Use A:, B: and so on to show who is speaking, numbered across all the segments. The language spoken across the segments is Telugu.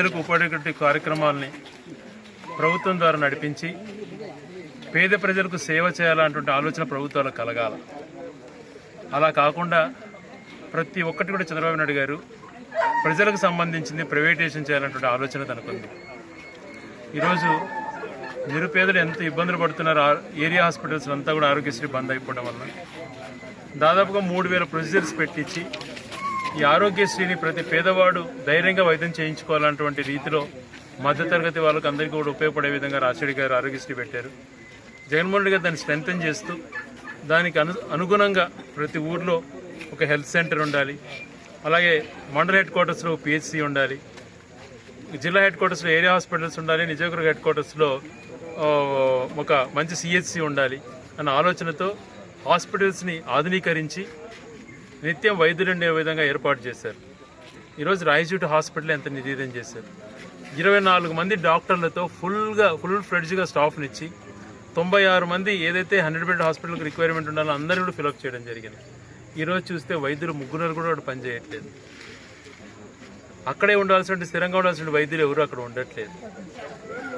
A: ప్రజలకు ఉపయోగపడే కార్యక్రమాలని ప్రభుత్వం ద్వారా నడిపించి పేద ప్రజలకు సేవ చేయాలన్నటువంటి ఆలోచన ప్రభుత్వాలకు కలగాల. అలా కాకుండా ప్రతి ఒక్కటి కూడా చంద్రబాబు నాయుడు గారు ప్రజలకు సంబంధించింది ప్రైవేటైజేషన్ చేయాలన్నటువంటి ఆలోచన తనకుంది. ఈరోజు నిరుపేదలు ఎంత ఇబ్బందులు పడుతున్నారు ఏరియా హాస్పిటల్స్ అంతా కూడా ఆరోగ్యశ్రీ బంద్ అయిపోవడం వల్ల దాదాపుగా మూడు వేల ప్రొసీజర్స్ పెట్టించి ఈ ఆరోగ్యశ్రీని ప్రతి పేదవాడు ధైర్యంగా వైద్యం చేయించుకోవాలన్నటువంటి రీతిలో మధ్యతరగతి వాళ్ళకి అందరికీ కూడా ఉపయోగపడే విధంగా రాజశేఖర్ గారు ఆరోగ్యశ్రీ పెట్టారు. జగన్మోహన్ రెడ్డి గారు దాన్ని స్ట్రెంగ్తన్ చేస్తూ దానికి అను అనుగుణంగా ప్రతి ఊర్లో ఒక హెల్త్ సెంటర్ ఉండాలి. అలాగే మండల హెడ్ క్వార్టర్స్లో పిహెచ్సి ఉండాలి. జిల్లా హెడ్ క్వార్టర్స్లో ఏరియా హాస్పిటల్స్ ఉండాలి. నిజాగర్ హెడ్ క్వార్టర్స్లో ఒక మంచి సిహెచ్సి ఉండాలి అన్న ఆలోచనతో హాస్పిటల్స్ని ఆధునీకరించి నిత్యం వైద్యులు ఉండే విధంగా ఏర్పాటు చేశారు. ఈరోజు రాయచూటి హాస్పిటల్ ఎంత నిర్వీర్యం చేశారు. ఇరవై నాలుగు మంది డాక్టర్లతో ఫుల్గా ఫుల్ ఫ్లెడ్జ్గా స్టాఫ్నిచ్చి తొంభై ఆరు మంది ఏదైతే హండ్రెడ్ బెడ్ హాస్పిటల్కి రిక్వైర్మెంట్ ఉండాలో అందరూ కూడా ఫిలప్ చేయడం జరిగింది. ఈరోజు చూస్తే వైద్యులు ముగ్గురు కూడా అక్కడ పనిచేయట్లేదు అక్కడే ఉండాల్సిన స్థిరంగా ఉండాల్సిన వైద్యులు ఎవరు అక్కడ ఉండట్లేదు.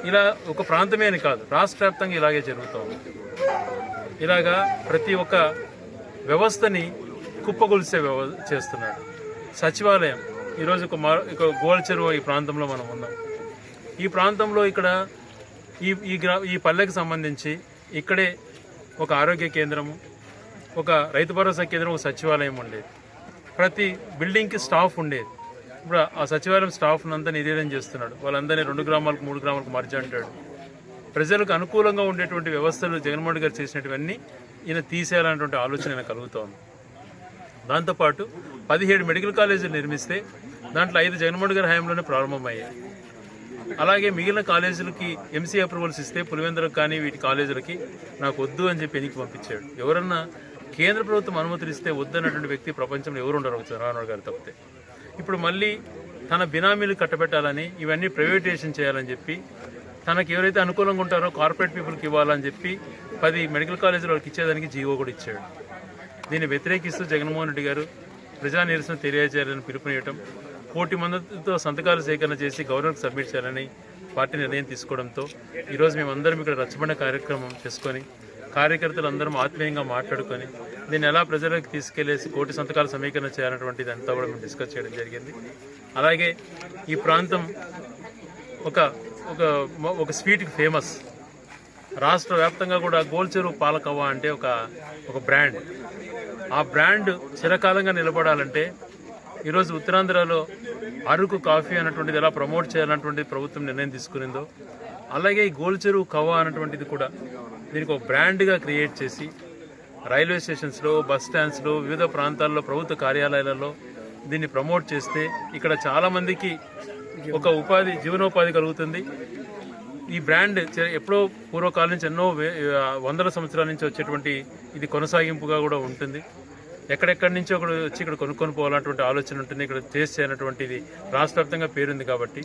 A: ఇలా ఒక ప్రాంతమే అని కాదు రాష్ట్ర వ్యాప్తంగా ఇలాగే జరుగుతూ ఉంది ఇలాగా ప్రతి ఒక్క వ్యవస్థని కుప్పగొలిసే వ్యవ చేస్తున్నాడు. సచివాలయం. ఈరోజు ఒక మా ఒక గోల్చెరువు ఈ ప్రాంతంలో మనం ఉన్నాం. ఈ ప్రాంతంలో ఇక్కడ ఈ ఈ గ్రా ఈ పల్లెకి సంబంధించి ఇక్కడే ఒక ఆరోగ్య కేంద్రము ఒక రైతు భరోసా కేంద్రం ఒక సచివాలయం ఉండేది. ప్రతి బిల్డింగ్కి స్టాఫ్ ఉండేది. ఇప్పుడు ఆ సచివాలయం స్టాఫ్ను అంతా నిర్వీర్యం చేస్తున్నాడు. వాళ్ళందరినీ రెండు గ్రామాలకు మూడు గ్రామాలకు మర్చి అంటాడు. ప్రజలకు అనుకూలంగా ఉండేటువంటి వ్యవస్థలు జగన్మోహన్ గారు చేసినటువన్నీ ఈయన తీసేయాలనేటువంటి ఆలోచన కలుగుతోంది. దాంతోపాటు పదిహేడు మెడికల్ కాలేజీలు నిర్మిస్తే దాంట్లో ఐదు జగన్మోహన్ గారి హయాంలోనే ప్రారంభమయ్యాయి. అలాగే మిగిలిన కాలేజీలకి ఎంసీ అప్రూవల్స్ ఇస్తే పులివెందులకు కానీ వీటి కాలేజీలకి నాకు వద్దు అని చెప్పి ఎనికి పంపించాడు. ఎవరన్నా కేంద్ర ప్రభుత్వం అనుమతులు ఇస్తే వద్దన్నటువంటి వ్యక్తి ప్రపంచంలో ఎవరు ఉండరు చంద్రబాబు గారు తప్పితే. ఇప్పుడు మళ్ళీ తన బినామీలు కట్టబెట్టాలని ఇవన్నీ ప్రైవేటైజేషన్ చేయాలని చెప్పి తనకి ఎవరైతే అనుకూలంగా ఉంటారో కార్పొరేట్ పీపుల్కి ఇవ్వాలని చెప్పి పది మెడికల్ కాలేజీలు వాళ్ళకి ఇచ్చేదానికి జీవో కూడా ఇచ్చాడు. దీన్ని వ్యతిరేకిస్తూ జగన్మోహన్ రెడ్డి గారు ప్రజా నిరసన తెలియజేయాలని పిలుపునియటం కోటి మందితో సంతకాలు సేకరణ చేసి గవర్నర్కి సబ్మిట్ చేయాలని పార్టీ నిర్ణయం తీసుకోవడంతో ఈరోజు మేమందరం ఇక్కడ రచ్చబండ కార్యక్రమం చేసుకొని కార్యకర్తలు అందరం ఆత్మీయంగా మాట్లాడుకొని దీన్ని ఎలా ప్రజలకు తీసుకెళ్ళేసి కోటి సంతకాలు సమీకరణ చేయాలన్నటువంటిది అంతా కూడా మేము డిస్కస్ చేయడం జరిగింది. అలాగే ఈ ప్రాంతం ఒక ఒక ఒక స్వీట్కి ఫేమస్. రాష్ట్ర వ్యాప్తంగా కూడా గోల్చెరువు పాలకవ్వ అంటే ఒక ఒక బ్రాండ్. ఆ బ్రాండ్ చిరకాలంగా నిలబడాలంటే ఈరోజు ఉత్తరాంధ్రలో అరకు కాఫీ అన్నటువంటిది ఎలా ప్రమోట్ చేయాలన్నటువంటి ప్రభుత్వం నిర్ణయం తీసుకునిందో అలాగే ఈ గోల్చెరువు కవా అన్నటువంటిది కూడా దీనికి ఒక బ్రాండ్గా క్రియేట్ చేసి రైల్వే స్టేషన్స్లో బస్ స్టాండ్స్లో వివిధ ప్రాంతాల్లో ప్రభుత్వ కార్యాలయాలలో దీన్ని ప్రమోట్ చేస్తే ఇక్కడ చాలామందికి ఒక ఉపాధి జీవనోపాధి కలుగుతుంది. ఈ బ్రాండ్ ఎప్పుడో పూర్వకాలం నుంచి ఎన్నో వే- వందల సంవత్సరాల నుంచి వచ్చేటువంటి ఇది కొనసాగింపుగా కూడా ఉంటుంది. ఎక్కడెక్కడి నుంచో కూడా వచ్చి ఇక్కడ కొనుక్కొని పోవాలన్నటువంటి ఆలోచన ఉంటుంది. ఇక్కడ టేస్ట్ చేయనటువంటిది రాష్ట్ర వ్యాప్తంగా పేరుంది కాబట్టి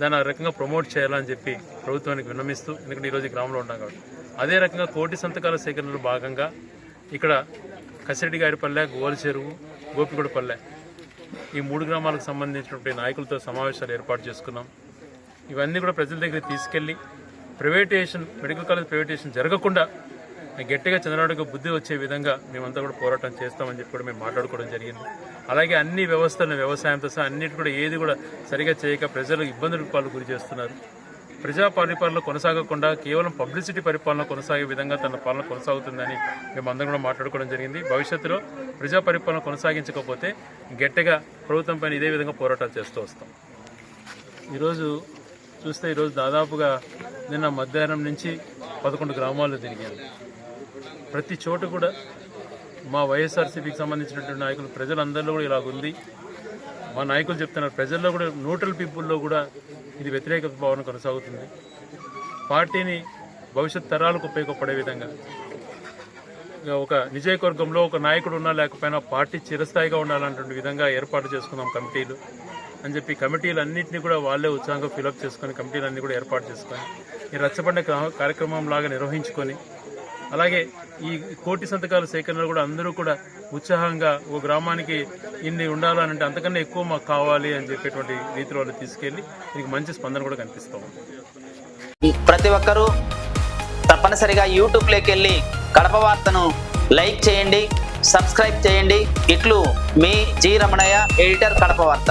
A: దాన్ని ఆ రకంగా ప్రమోట్ చేయాలని చెప్పి ప్రభుత్వానికి విన్నమిస్తూ ఎందుకంటే ఈరోజు గ్రామంలో ఉన్నాం కాబట్టి. అదే రకంగా కోటి సంతకాల సేకరణలో భాగంగా ఇక్కడ కసిరెడ్డి గారిపల్లె గోల్ చెరువు గోపిగూడపల్లె ఈ మూడు గ్రామాలకు సంబంధించినటువంటి నాయకులతో సమావేశాలు ఏర్పాటు చేసుకున్నాం. ఇవన్నీ కూడా ప్రజల దగ్గరికి తీసుకెళ్ళి ప్రైవేటేషన్ మెడికల్ కాలేజ్ ప్రైవేటేషన్ జరగకుండా గట్టిగా చంద్రబాబుకు బుద్ధి వచ్చే విధంగా మేమంతా కూడా పోరాటం చేస్తామని చెప్పి కూడా మేము మాట్లాడుకోవడం జరిగింది. అలాగే అన్ని వ్యవస్థలను వ్యవసాయంతో సహా అన్నిటి కూడా ఏది కూడా సరిగా చేయక ప్రజలు ఇబ్బందులకు పాలు గురి చేస్తున్నారు. ప్రజా పరిపాలన కొనసాగకుండా కేవలం పబ్లిసిటీ పరిపాలన కొనసాగే విధంగా తన పాలన కొనసాగుతుందని మేము అందరం కూడా మాట్లాడుకోవడం జరిగింది. భవిష్యత్తులో ప్రజా పరిపాలన కొనసాగించకపోతే గట్టిగా ప్రభుత్వం పైన ఇదే విధంగా పోరాటాలు చేస్తూ వస్తాం. ఈరోజు చూస్తే ఈరోజు దాదాపుగా నిన్న మధ్యాహ్నం నుంచి పదకొండు గ్రామాల్లో తిరిగాను ప్రతి చోట కూడా మా వైఎస్ఆర్సీపీకి సంబంధించినటువంటి నాయకులు ప్రజలందరిలో కూడా ఇలాగుంది. మా నాయకులు చెప్తున్నారు ప్రజల్లో కూడా న్యూట్రల్ పీపుల్లో కూడా ఇది వ్యతిరేక భావన కొనసాగుతుంది. పార్టీని భవిష్యత్ తరాలకు ఉపయోగపడే విధంగా ఇక ఒక నిజయకవర్గంలో ఒక నాయకుడు ఉన్నా లేకపోయినా పార్టీ చిరస్థాయిగా ఉండాలన్నటువంటి విధంగా ఏర్పాటు చేసుకున్నాం కమిటీలు. అని చెప్పి కమిటీలు అన్నింటినీ కూడా వాళ్ళే ఉత్సాహంగా ఫిలప్ చేసుకొని కమిటీలన్నీ కూడా ఏర్పాటు చేసుకొని ఈ రచ్చబండ కార్యక్రమం లాగా నిర్వహించుకొని అలాగే ఈ కోటి సంతకాల సేకరణలు కూడా అందరూ కూడా ఉత్సాహంగా ఓ గ్రామానికి ఇన్ని ఉండాలనంటే అంతకన్నా ఎక్కువ మాకు కావాలి అని చెప్పేటువంటి రీతిలో వాళ్ళు తీసుకెళ్ళి దీనికి మంచి స్పందన కూడా కనిపిస్తూ
B: ప్రతి ఒక్కరూ తప్పనిసరిగా యూట్యూబ్లోకి వెళ్ళి కడప వార్తను లైక్ చేయండి సబ్స్క్రైబ్ చేయండి. ఇట్లు మీ జి రమణయ్య ఎడిటర్ కడప వార్త.